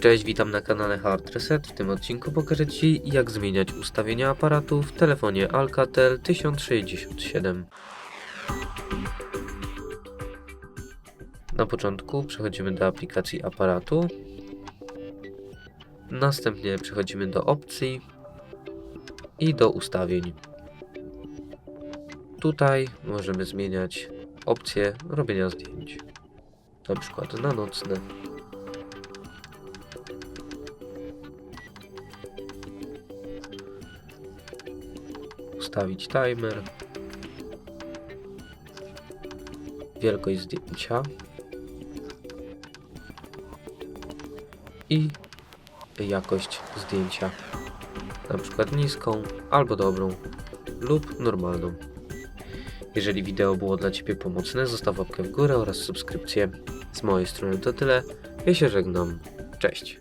Cześć, witam na kanale Hard Reset. W tym odcinku pokażę Ci jak zmieniać ustawienia aparatu w telefonie Alcatel 1067. Na początku przechodzimy do aplikacji aparatu. Następnie przechodzimy do opcji i do ustawień. Tutaj możemy zmieniać opcję robienia zdjęć. Na przykład na nocne. Ustawić timer. Wielkość zdjęcia. I jakość zdjęcia. Na przykład niską albo dobrą lub normalną. Jeżeli wideo było dla Ciebie pomocne, zostaw łapkę w górę oraz subskrypcję. Z mojej strony to tyle. Ja się żegnam. Cześć.